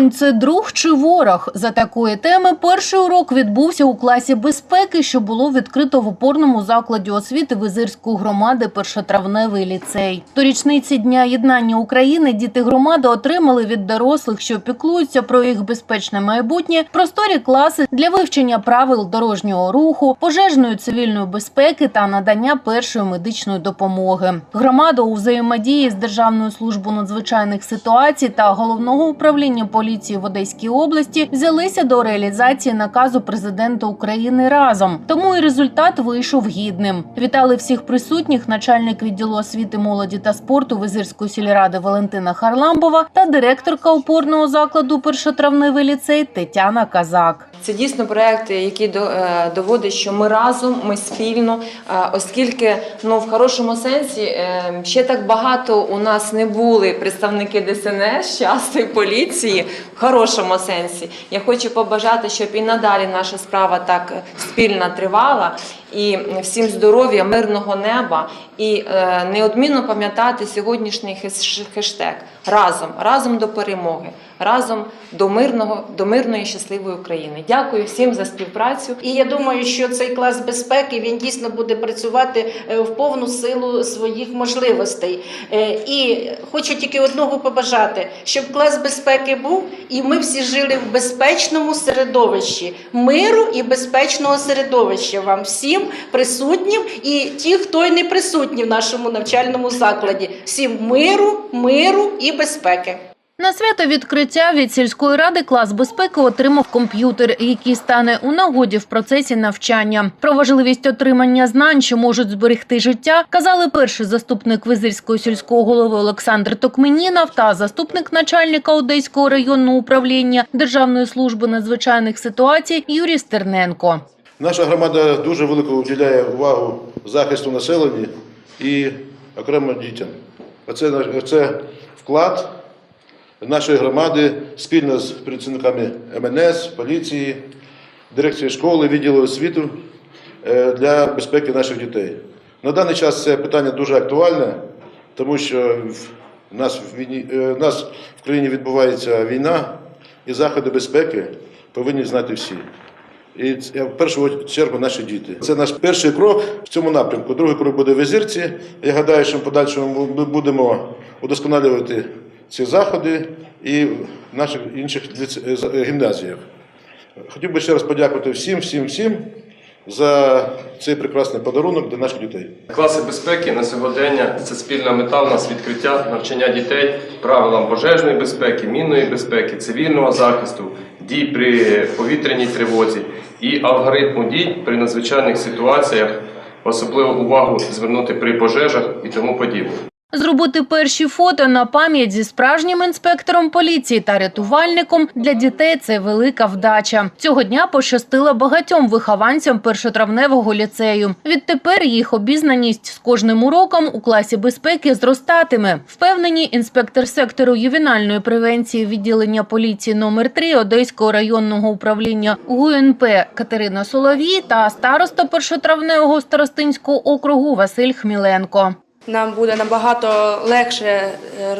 Вогонь це друг чи ворог? За такої теми перший урок відбувся у класі безпеки, що було відкрито в опорному закладі освіти Визирської громади Першотравневий ліцей. До річниці дня єднання України діти громади отримали від дорослих, що піклуються про їх безпечне майбутнє, просторі класи для вивчення правил дорожнього руху, пожежної цивільної безпеки та надання першої медичної допомоги. Громада у взаємодії з Державною службою надзвичайних ситуацій та головного управління поліції в Одеській області взялися до реалізації наказу президента України разом. Тому і результат вийшов гідним. Вітали всіх присутніх начальник відділу освіти, молоді та спорту Визирської сільради Валентина Харламбова та директорка опорного закладу Першотравневий ліцей Тетяна Казак. Це дійсно проект, який е, доводить, що ми разом, ми спільно, е, оскільки ну в хорошому сенсі е, ще так багато у нас не були представники ДСНС, часто поліції в хорошому сенсі. Я хочу побажати, щоб і надалі наша справа так спільно тривала. І всім здоров'я, мирного неба, і е, неодмінно пам'ятати сьогоднішній хеш- хештег разом, разом до перемоги, разом до мирного, до мирної щасливої України. Дякую всім за співпрацю. І я думаю, що цей клас безпеки він дійсно буде працювати е, в повну силу своїх можливостей. Е, І хочу тільки одного побажати, щоб клас безпеки був, і ми всі жили в безпечному середовищі, миру і безпечного середовища вам всім присутнім і ті, хто й не присутні в нашому навчальному закладі. Всім миру, миру і безпеки. На свято відкриття від сільської ради клас безпеки отримав комп'ютер, який стане у нагоді в процесі навчання. Про важливість отримання знань, що можуть зберегти життя, казали перший заступник Визирського сільського голови Олександр Токменінов та заступник начальника Одеського районного управління Державної служби надзвичайних ситуацій Юрій Стерненко. Наша громада дуже велику уділяє увагу захисту населення і окремо дітям. Оце, це вклад нашої громади спільно з працівниками МНС, поліції, дирекції школи, відділу освіти е, для безпеки наших дітей. На даний час це питання дуже актуальне, тому що в нас в, війні, е, в нас в країні відбувається війна, і заходи безпеки повинні знати всі. І в першу чергу наші діти. Це наш перший крок в цьому напрямку. Другий крок буде в Визірці. Я гадаю, що в подальшому ми будемо удосконалювати ці заходи і в наших інших е, гімназіях. Хотів би ще раз подякувати всім, всім, всім за цей прекрасний подарунок для наших дітей. Класи безпеки на сьогодення це спільна мета у нас відкриття навчання дітей правилам пожежної безпеки, мінної безпеки, цивільного захисту, дій при повітряній тривозі і алгоритму дій при надзвичайних ситуаціях, особливу увагу звернути при пожежах і тому подібне. Зробити перші фото на пам'ять зі справжнім інспектором поліції та рятувальником для дітей це велика вдача. Цього дня пощастило багатьом вихованцям першотравневого ліцею. Відтепер їх обізнаність з кожним уроком у класі безпеки зростатиме. Впевнені інспектор сектору ювенальної превенції відділення поліції номер 3 Одеського районного управління ГУНП Катерина Соловій та староста першотравневого старостинського округу Василь Хміленко. Нам буде набагато легше е,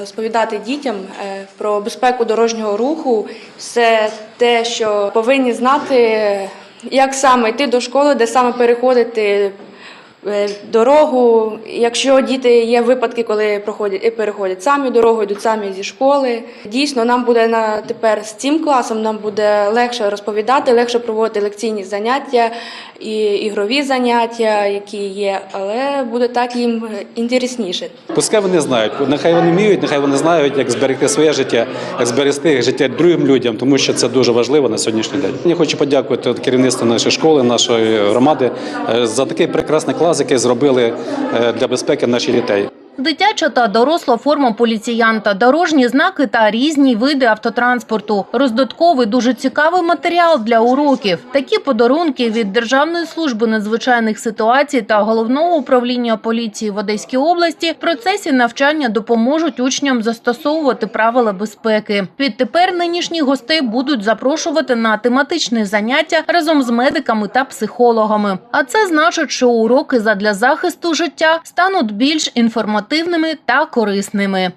розповідати дітям е, про безпеку дорожнього руху, все те, що повинні знати, як саме йти до школи, де саме переходити дорогу. Якщо діти є випадки, коли проходять е, переходять самі дорогу, йдуть самі зі школи. Дійсно, нам буде на тепер з цим класом нам буде легше розповідати, легше проводити лекційні заняття і ігрові заняття, які є, але буде так їм е, інтересніше. Пускай вони знають, нехай вони вміють, нехай вони знають, як зберегти своє життя, як зберегти життя другим людям, тому що це дуже важливо на сьогоднішній день. Я хочу подякувати керівництву нашої школи, нашої громади е, за такий прекрасний клас, який зробили е, для безпеки наших дітей. Дитяча та доросла форма поліціянта, дорожні знаки та різні види автотранспорту. Роздатковий дуже цікавий матеріал для уроків. Такі подарунки від Державної служби надзвичайних ситуацій та головного управління поліції в Одеській області в процесі навчання допоможуть учням застосовувати правила безпеки. Відтепер нинішніх гостей будуть запрошувати на тематичні заняття разом з медиками та психологами. А це значить, що уроки задля захисту життя стануть більш інформативними та корисними.